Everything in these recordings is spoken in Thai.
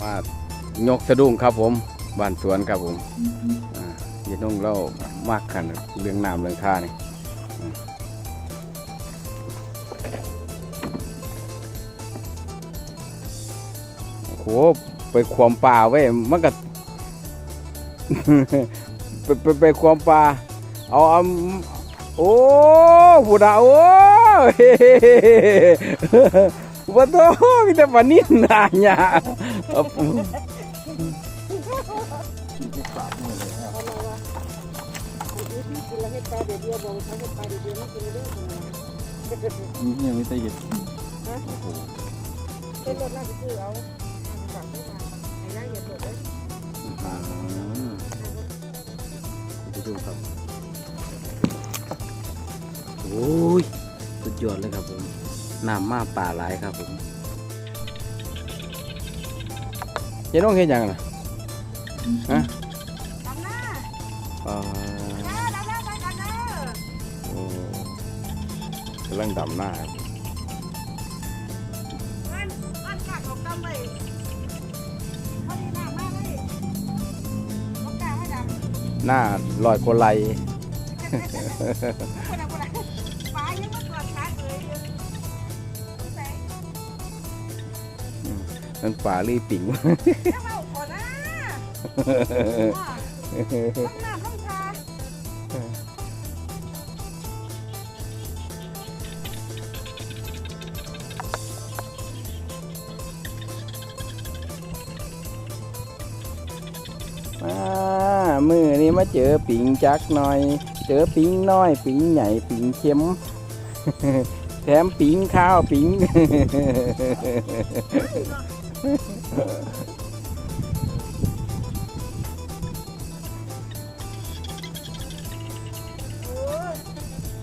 มายกสะดุ้งครับผมบ้านสวนครับผมย็นนุ่งเล่ามากขันเรื่องน้ำเรื่องท่านี่โอ้โหไปความป่าไว้ยมันก็ไปไปไปความป่าเอาเอาโอ้บุดาโอ้ ว่าโตมีแต่ปลานิ่นนาเนี่ยเอากินแล้วให้ปลาเดี๋ยวเดียวบอกเขาให้ปลาเดี๋ยวเดียวไม่กินเรื่องของมันนี่ไม่ใช่เห็ดเป็นรถน่าจะซื้อเอาฝากเข้ามาไอ้ย่าอย่าเปิดเลยอ่าไปดูครับโอ้ยสุดยอดเลยครับผม น้ำมาป่าหลายครับผมเจ๊น้องเห็นยังนะฮะดำหน้าอ่าย่าดำหน้าไปกันเด้อโอ้กำลังดำหน้าครับมันมันกากของดำไปพอดีหน้ามากเลยเขากล้าให้ดำหน้าลอยโคไล คนล นั่นป่าลี่ปิ่งแล้วเอาก่อนนะต้องน้ำต้องชามามือนี้มาเจอปิงจักหน่อย เจอปิงน้อย ปิงใหญ่ปิงเข็มแถมปิงข้าวปิง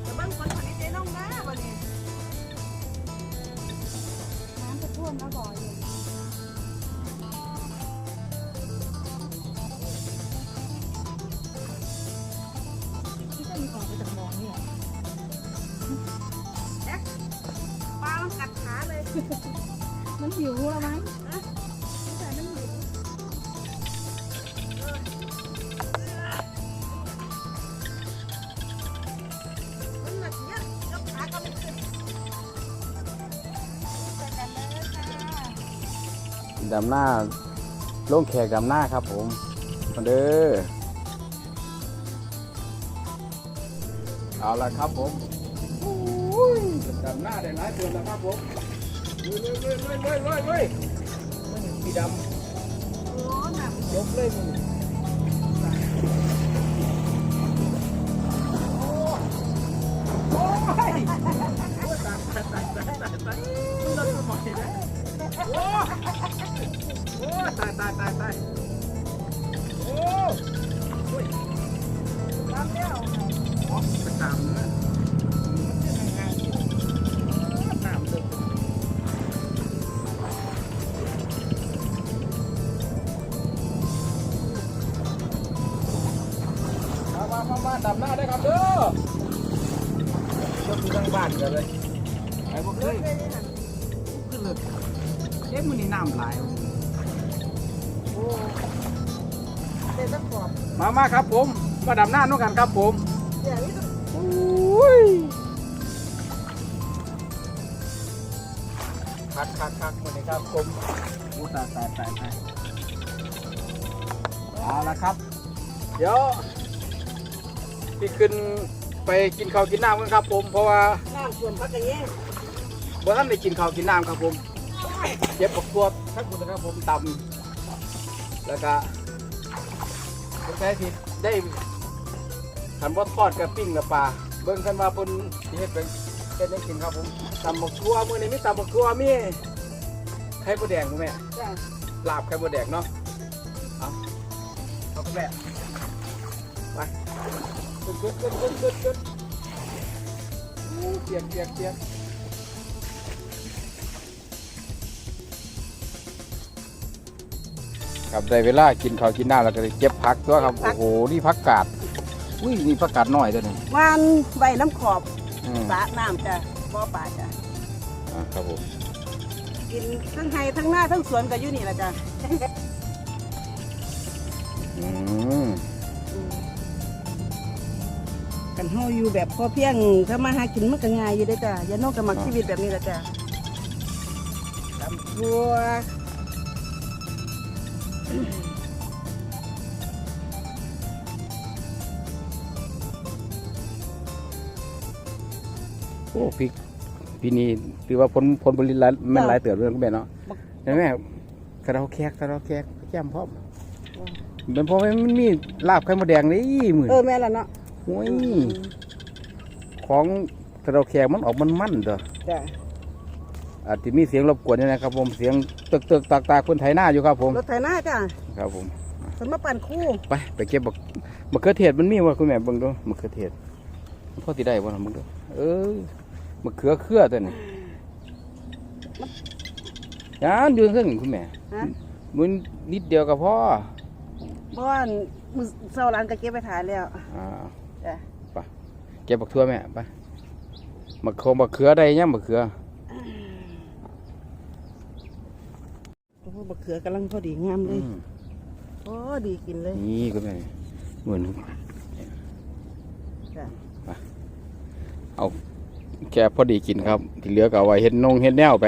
แต่บางคนคนนี้เจ๊น้องนะวันนี้น้ำจะท่วมแล้วบ่อยอยู่ที่จะมีออกไปจากหมองนี่เหรอแอ๊ะปลามันกัดขาเลย มันหิวแล้วมั้ง ดำหน้าลงแขกดำหน้าครับผมมาเด้อเอาละครับผมดำหน้าได้หลายตัวแล้วครับผมเว้ยเว้ยเว้ยเว้ยเว้ยเว้ยสีดโอ้หนักำยกเลยมึงโอ้ยโอ้ยตายตายตายตายตายตายมึงเลิกสมองเลยโอ้ยโอ้ตายตายตายตายโอ้ยตามแล้วอ๋อไปตามนะน้ำดือดมามามามาดับหน้าได้ครับเด้อก็คือทั้งบ้านกันเลยไอ้พวกเอ้ยเลยนี่นะขึ้นเลยเอ๊ะมือนี่น้ำไหล เด็ดตะขอบมามาครับผม มาดับหน้าน้องกันครับผมเดี๋ยวนี้ต้องโอ้ยคักคักคักมือนี่ครับผมอู้ตายตายตายตายเอาละครับ เดี๋ยวพี่ขึ้นไปกินข้าวกินน้ำกันครับผม เพราะว่าน้ำส่วนพักกันแย่งบ่ท่านได้กินข้าวกินน้ำครับผมเจ็บปวดตัวทั้งคุณนะครับผมตำ แล้วก็สงสัยสิได้ขันบ่ทอดกับปิ้งกับปลาเบิ่งกันว่าเพิ่นสิเฮ็ดเป็นเฮ็ดให้กินครับผมตำบักทั่วมื้อนี้มีตำบักทั่วมีไข่มดแดงบ่แม่จ้ะลาบไข่มดแดงเนาะเอาเอาไปแม่ไปขึ้นขึ้นขึ้นขึ้นขึ้นขึ้นอู้เปียกเปียกเปียก ครับได้เวลากินข้าวกินน้ำแล้วก็ได้เก็บผักตัวครับโอ้โหนี่ผักกาดอุ้ยนี่ผักกาดน้อยตัวนี้วานใบน้ำขอบอืมสระน้ำจ้ะบ่อป่าจ้ะอ่าครับผมกินทั้งไฮทั้งหน้าทั้งสวนก็อยู่นี่แหละจ้ะอืมกันเฮาอยู่แบบพอเพียงถ้ามาหากินมันก็ง่ายอยู่เด้อจ้ะอย่าโนกกับมักชีวิตแบบนี้ละจ้ะตำบัว โอ้พริกปีนี้ถือว่าผลผลผลิตหลายแมันหลายเติบเลยคุณแม่เนาะเห็นไหมกระเราแขกกระเราแขกแก้มพร้อมเป็นเพราะว่ามันมีลาบไข่มดแดงนี่หมื่นเออแม่ละเนาะโอ้ยของกระเราแขกมันออกมันมันๆเด้อจ้ะ อาจจะมีเสียงรบกวนอยู่นะครับ ผมเสียงตึกตึกตากตากคนไถหน้าอยู่ครับ ผมรถไถนาจ้ะครับผมสมมาปั่นคู่ไปไปเก็บบักมะเขือเทศมันมีว่าคุณแม่เบิ่งดูมะเขือเทศมันพอที่ได้บ่ล่ะมึงดูเออมะเขือเครือตัวนี้ยานอยู่เครื่องคุณแม่ฮะมันนิดเดียวก็พอบ้านมือเสาร้านก็เก็บไปถ่ายแล้วอ่าจ้ะเก็บบักทั่วแม่ไปมะโคมมะเขือได้ยังมะเขือ โอ้โหบักเขือกำลังพอดีงามเลอืยมโอ้ดีกินเลย นี่คุณแม่เหมือนจ้ะเอาแค่พอดีกินครับ ที่เหลือก็เอาไว้เฮ็ดนงเฮ็ดแนวไป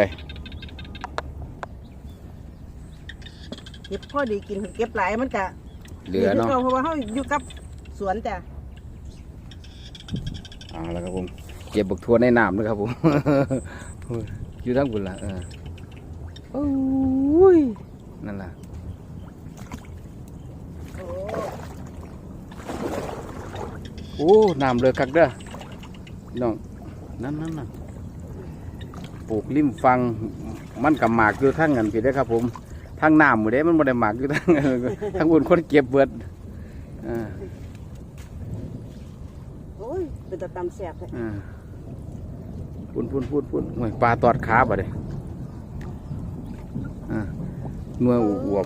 เก็บพอดีกินเก็บหลายมันกะเหลือเนาะเพราะว่าเขาอยู่กับสวนจ้ะเอาแล้วครับผม เก็บบักทั่วในน้ำด้วยครับผม อยู่ทั้งบุญละเออ โอ้ยนั่นล่ะโอ้โอ้น้ำเลยคักเด้อพี่น้องนั่นนั่นน่ะปลูกริมฟังมันกับหมากอยู่ทั้งเงินพี่ได้อครับ ผมทั้งน้ำหมดเด้มันบ่ได้หมากอยู่ทั้งทั้งบุญคนเก็บเบิดอ่าโอ้ยเป็นตะตำแสบเลยอ่าพุ่นพุ่นพุ่นพุ่นโอ้ยปลาตอดขาบ่ได้อ่า หน่วยอวบ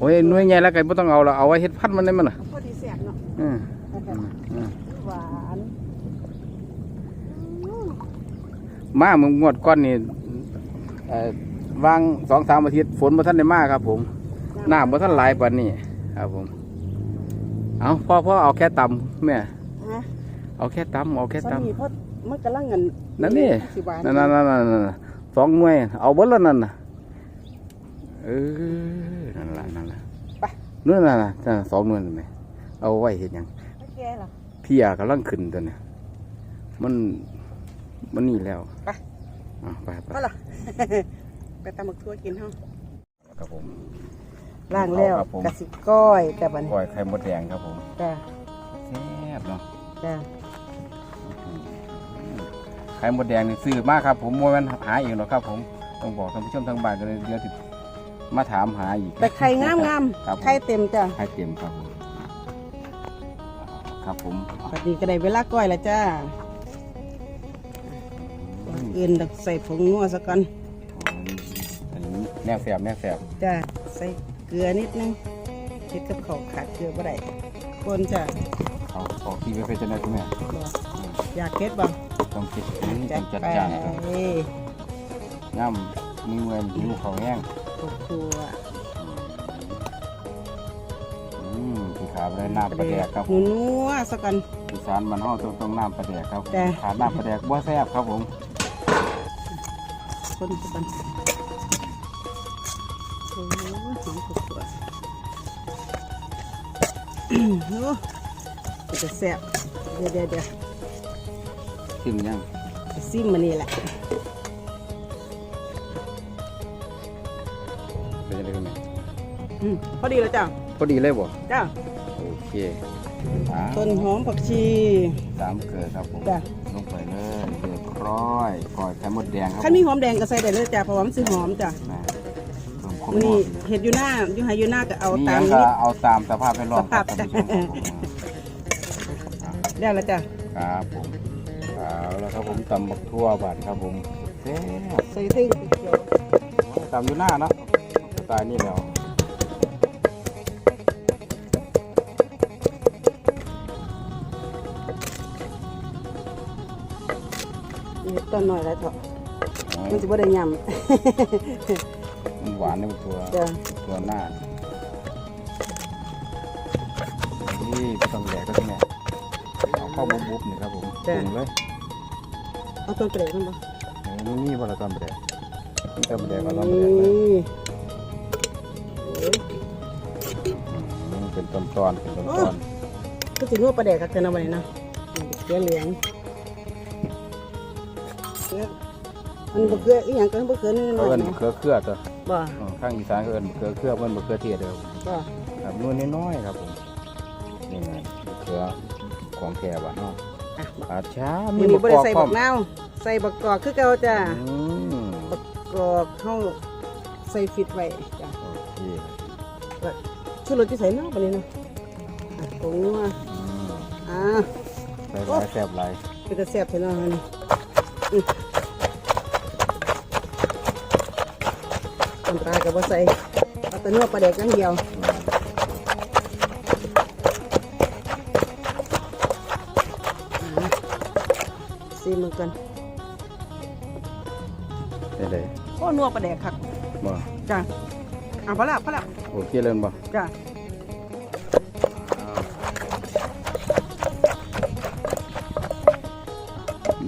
โอ้ยหน่วยใหญ่แล้วไก่ไม่ต้องเอาเราเอาไว้เฮ็ดพันธุ์มันได้มันน่ะพอดีแสบเนาะอืมอืมอืมหวานมาเมึงงวดก้อนนี่เอ่อวางสองสามอาทิตย์ฝนมาท่านได้มาครับผมน้ำมาท่านหลายปานนี้ครับผม เอาพ่อพ่อเอาแค่ตำแม่ฮะเอาแค่ตำเอาแค่สาตำมีเพราะมันกำลังเงินนั่นนี่สิหวานนั่นนั่นนั่นนั่นสองหน่วยเอาเบิดแล้วนั่นน่ะ เออ นั่นล่ะนั่นล่ะไป นู่นน่ะน่ะนั่นน่ะสองหน่วยนั่นไหมเอาไว้เห็นยังไม่แกหรอเพียกำลังขึ้นตัวเนี่ยมันมันนี่แล้วไปอะไปไปมาหรอ ไปตำบักทั่วกินเฮาครับผมล้างแล้วครับผมกะสิก้อยแต่บัดนก้อยไข่มดแดงครับผมจ้ะแซ่บเนาะจ้ะไข่มดแดงนี่ซื้อมากครับผมมมันหาเองหรอกครับผมต้องบอกท่านผู้ชมทางบ้านกันเลยเดี๋ยวติ มาถามหาอีกแต่ไข่งามงามครับผมไข่เต็มจ้ะไข่เต็มครับผมครับผมบัดนี้ก็ได้เวลาก้อยแล้วจ้าอืมเอ็นดักใส่ผงนัวซะก่อนอันนี้แนวแสบแนวแสบจ้ะใส่เกลือนิดนึงเช็ดกับเขาวขาดเกลือบ่ได้คนจ้ะเอาออกที่ไปเป็นจังไดคุณแม่บ่อยากเก็ดบ่ต้องคิดอืมต้จัอดงจัดไปจานครับย่ำมือเงินหิวเขาวแห้ง ตัวอืมที่ขาไปได้น้ำปลาแดกครับหมูนัวซะก่อนอีสานมันห้องต้องต้องน้ำปลาแดกครับจ้ะ ขาดน้ำปลาแดกบ่แซ่บครับผมคนซะก่อนโอ้ยหอมสุดๆอื้อหือมันจะแซ่บเดี๋ยวเดี๋ยวเดี๋ยว ชิมยังไปซิมมานี่แหละ อืมพอดีแล้วจ้ะพอดีเลยบ่จ้ะโอเคอ่าต้นหอมผักชี สามเกลือครับผมจ้ะ ลงไปเลยเรียบร้อยก่อยไข่มดแดงครับคันมีหอมแดงก็ใส่ได้เลยจ้ะเพราะว่ามันสิหอมจ้ะแม่เพิ่มความมื้อหอนี้มเห็ดอยู่หน้าอยู่ไฮอยู่หน้าก็เอานี่ตายัมงนี้ก็เอาตามสภาพแวดล้อมครับสภาพท่านผู้ชมครับได้แล้วจ้ะครับผมเอาแล้วครับผมตำบักทั่วบาดครับผมแซ่บใส่เส้นเขียวตำอยู่หน้าเนาะสไตล์นี้แล้ว เห็ดต้นหน่อยแล้วเถอะมันจะบ่ได้ยมันหวานในตัวำจ้ะ ตัวหน้านี่ก็ต้องแหลกก็ที่ไหนเอาเข้าบุบบุบนี่ครับผมปรุงเลยเอาต้นเปรย์มันบ่เออนี่นี่บละตอนแดกนี่ตอนแดกก็ตอนนี่แดกเลยโอ้ยอืมเป็นตอนตอนๆเป็นตอนตอนก็สินัวปลาแดกกับเจนเอาไว้นะเกลือเหลือง มันบ่เกลืออีหยังก็บ่เกลือนิดหๆน่อยเอิ้นนะเครือเครือตัวบ่อืมข้างอีสานก็เอิ้นเครือเครือเอิ้นเครือเทียเดียวบ่ครับนวลน้อยๆครับผมนี่ไงเครือของแก่บ้านเนาะอะอาช้ามื้มีอนี้บ่ได้ใส่พร้บัอกมนาวใส่บักกอกคือเก่าจ้ะอืมบักกอกเฮาใส่ฟิตไว้จ้ะโอเคชุดรสที่ใส่เนาะบัดนี้เนาะอะตรงนัวอืมอ่า ใส่หลายแซ่บหลายเป็นตะแซ่บเท่านั้นนี่อืม ก็บ่ใส่เอาแต่นัวปลาแดกอย่างเดียวซีมือกันได้เลยโอ้นัวปลาแดกครับบ่จ้ะเอาพอละพอละโอเคเลยบ่จ้ะ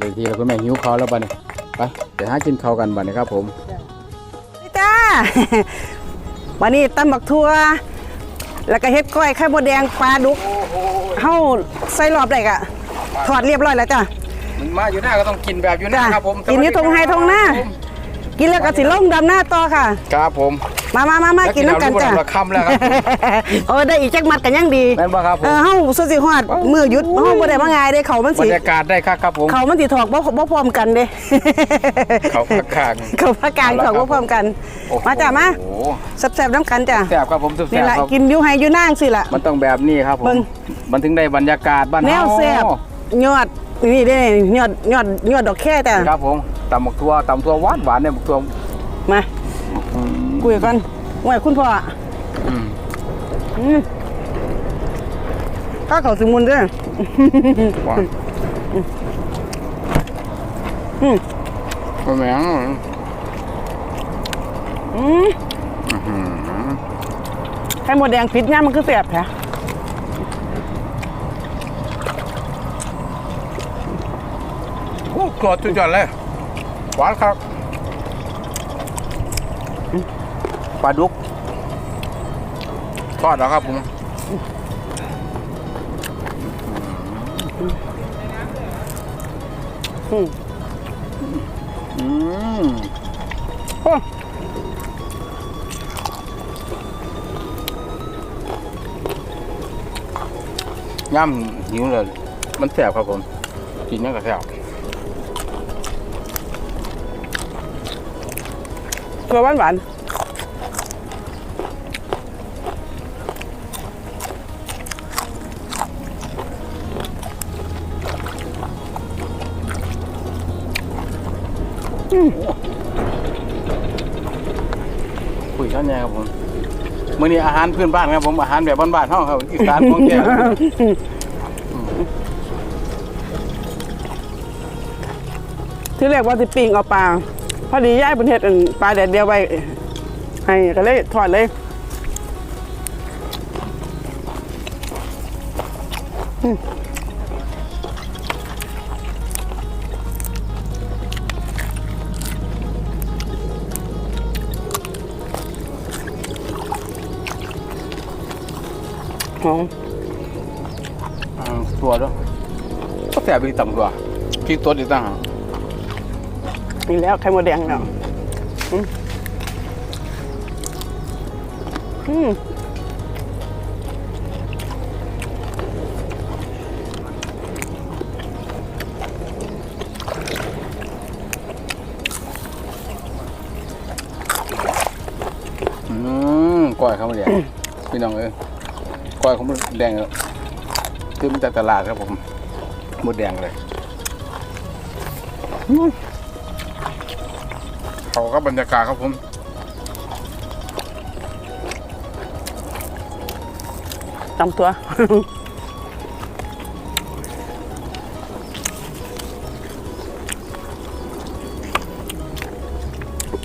บางทีเราก็แม่หิวเขาวแล้วบัดนี้ไปเดี๋ยวหากินข้าวกันบัดนี้ครับผมนี่จ้า วันนี้ตำบักทั่ว แล้วก็เฮ็ดก้อยไข่มดแดงปลาดุกเฮาใส่รอบได้กะถอดเรียบร้อยแล้วจ้ะมันมาอยู่หน้าก็ต้องกินแบบอยู่หน้าจ้ะครับผมกินอยู่ตรงไฮตรงหน้ากินแล้วก็สิลงดำหน้าต่อค่ะ ครับผม มามามามากินน้ำกันจ้ะแล้วเราคำแล้วครับเออได้อีกจักมัดกันยังดีแม่นบ่ครับผเอมอเฮาสุดสิฮอดมือหยุดเฮาบ่ได้มาง่ายเด้เขามันบรสิรยากาศได้ครับครับผมเขามันสิถอกบ่บ่พร้อมกันเด้เขาพักข้างเขาพากลางถอกบ่พร้อมกันโอ้โหมาจ้ะมาโอ้โหแซ่บๆน้ำกันจ้ะแซ่บครับผมแซ่นี่บละครับกินอยู่ไฮอยู่นางสิละมันต้องแบบนี้ครับผมเบิ่งมันถึงได้บรรยากาศบ้านแนเฮาวแซ่บยอดนี่เด้ยอดยอดยอดดอกแค่แต่ครับผมตำหมกทั่วตำทั่วหวานหวานเนี่ยหมกทั่วมา คุยกันว่าคุณพ่ออืมอืมข้าวเขาสมุนเด้วยหวานอืมก็แม่งอืมอื้อหือไข่หมดแดงพิษเนี่ยมันคือแสบแท้โอ้กรอบจุดยอดเลยหวานครับ ปลาดุกทอดแล้วครับผมอืมอืมโอ้ย่ำหิวเลย มันแสบครับผม กินยังก็แสบตัวหวานหวาน คุยกันยังครับผมมื้อนี้อาหารพื้นบ้านครับผมอาหารแบบบ้านๆเฮาครับอีสานของแท้ที่แรกว่าสิปิ้งเอาปลาพอดีย่ายเป็นเห็ดอันปลาแดดเดียวไว้ให้ก็เลยถอดเลย ตัวเด้อก็แสบอีกต่ำกว่าพริกตัวอีกต่างหากนี่แล้วไข่มดแดงเนาะอืมอืมอืมก้อยเขามาแดงพี่น้องเอ้ยก้อยเขามาแดงเออ ซื้อมาจากตลาดครับผมหมดแดงเลยอืมเขาก็บรรยากาศครับผมตำตัวอ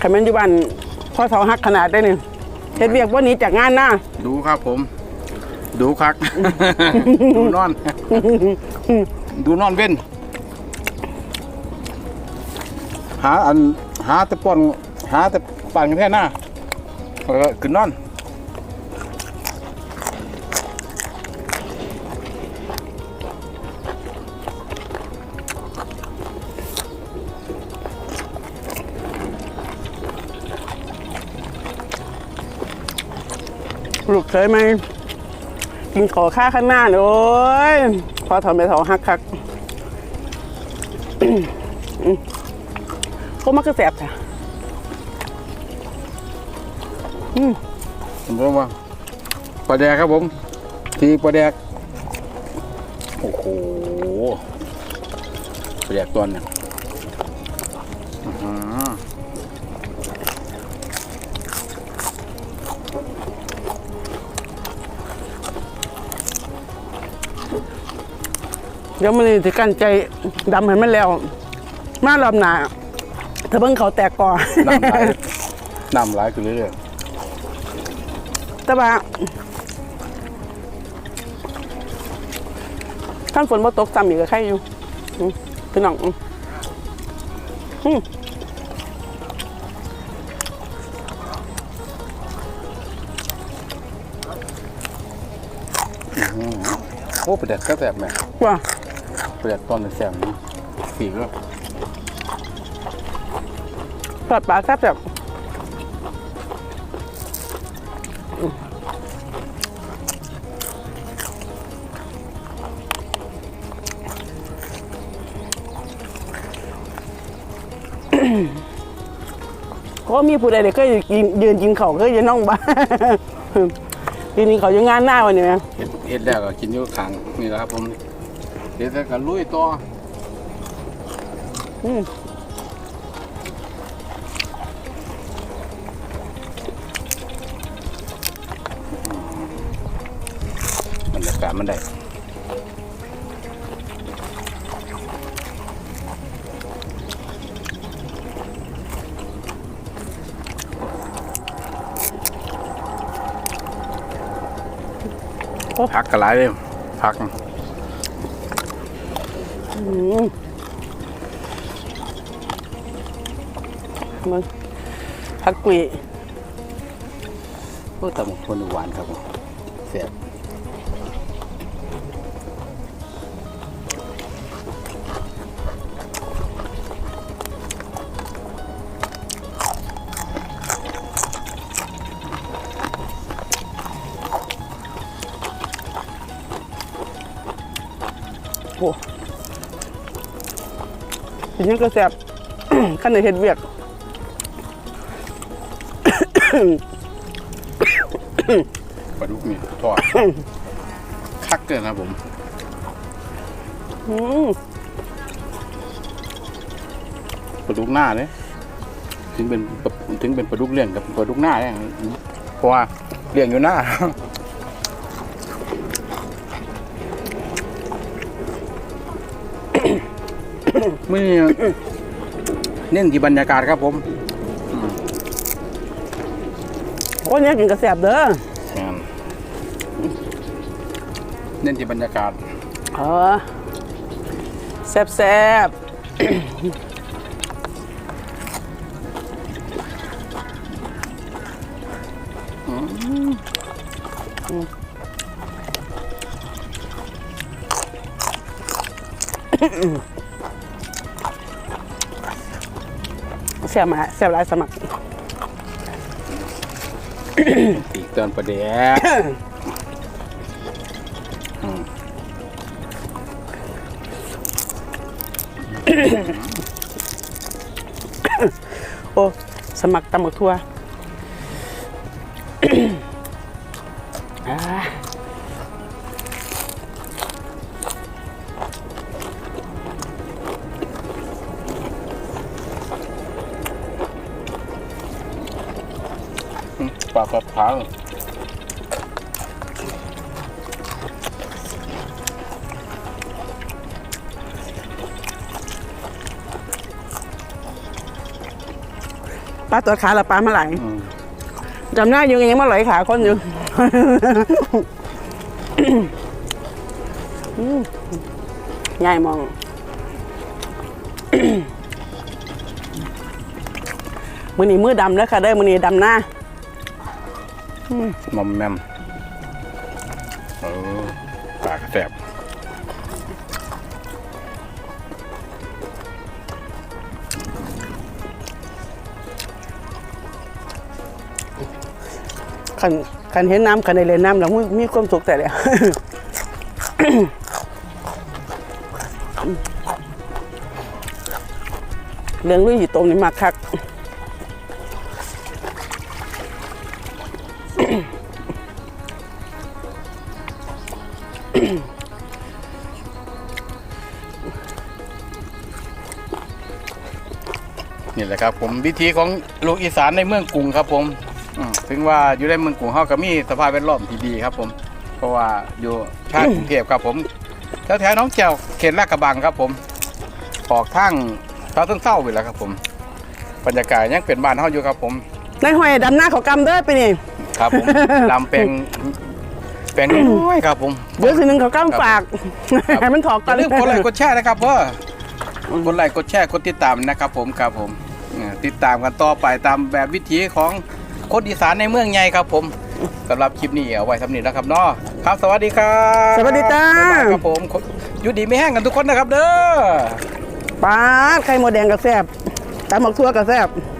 ขันแมันอยู่บ้านพ่อเสาหักขนาดได้นี่เฮ็ดเวียกวันนี้จากงานหน้า ดูครับผม ดูคัก ดูนอน ดูนอนเว้น หาอันหาแต่ป่อนหาแต่ปั่นแท่หน้าแล้วก็ขึ้นนอนลูกเคยไหม กินขอค่าข้างหน้าเลยโอ้ยพอถอนไปเสาหักคักอืมโคมักก็แสบจ้ะผมบอกว่าปลาแดกครับผม ทีปลาแดก โอ้โหปลาแดกตัวเนี่ย เดี๋ยวมันจะกันใจดำให้มันแล้ว มารอบหน้าถ้าเบิ่งเขาแตกก่อนน้ำไหลายน้ำไหลายขึ้นเรื่อยแต่ว่าท่านฝนบ่ตกซ้ำอีกก็ใครอยู่อืมพี่น้องอืมอืมๆอื้อหือโอ้ปลาแดกก็แสบแม่ว่า ปลาแดกตอนแสบนี่สีก็ทอดปลาแซ่บแบบก็มีผู้ใดเด็กก็ยืนยืนกินเขาก็จะน้องบ้ายืนกินเขาอยู่งานหน้าวันนี้ไหมเห็ดแล้วก็กินอยู่ข้างนี่แหละครับผม เดี๋ยวจะก็ลุยต่ออืมบรรยากาศมันได้พักกระไรเลยพัก มันฮักกุยโอ้แต่บางคนหวานครับผมเสียบ ยังก็แซ่บขั้นในเห็ดเวียกปลาดุกนี่ทอด คักเกินครับผมอืมปลาดุกหน้าเลยถึงเป็นถึงเป็นปลาดุกเลี้ยงกับปลาดุกหน้าเนี่ยเพราะว่าเลี้ยงอยู่หน้า มื่อนี้เน้นที่บรรยากาศครับผมโอ้ยเนี่ยกินกระแสบเด้อเน้นที่บรรยากาศเออแซ่บแซ่บ แซ่บมาแซ่บหลายสมัครตีกเตือนประเดี๋ยวโอ้สมัครตำบักทั่ว ปลากระพังปลาตัวขาละปลามาไหลอืมจำหน้าอยู่ยังมาไหลขาคนอยู่ อืมยายมอง มือนี้มือดำแล้วค่ะได้อมือนี้ดำหน้าม อมแมมเออปากแสบขันขันเห็นน้ำขันในเลนน้ำแล้วมีมีความสุขแต่เลยเรื่องลุยอยู่ตรงนี้มากคัก ครับผมวิธีของลูกอีสานในเมืองกรุงครับผมอืมถึงว่าอยู่ในเมืองกรุงเฮาก็มีสภาพแวดล้อมที่ดีครับผม เพราะว่าอยู่ชาติกรุงเทพครับผมแถวๆหน้องแก้วเขตลาดกระบังครับผมออกทางเท้าต้นเศร้าไปแล้วครับผม บรรยากาศยังเป็นบ้านเฮาอยู่ครับผมนายหอยดำหน้าเขากำเด้อไปนี่ครับผมลำแปลงแปลงน้อยๆครับผมเดี๋ยวสิหนึ่งเขากำฝากให้มันถอกอก่อนย่าลืมกดไลค์กดแชร์นะครับเพื่อกดไลค์กดแชร์กดติดตามนะครับผมครับผมเอ่อ ติดตามกันต่อไปตามแบบวิถีของคนอีสานในเมืองใหญ่ครับผมสำหรับคลิปนี้เอาไว้สำนีนะครับเนาะครับสวัสดีครับสวัสดีจ้าบ๊ายบายครับผมอยู่ดีไม่แห้งกันทุกคนนะครับเด้อปลาดไข่หมดแดงกระแซบตำหมกทั่วกระแซบค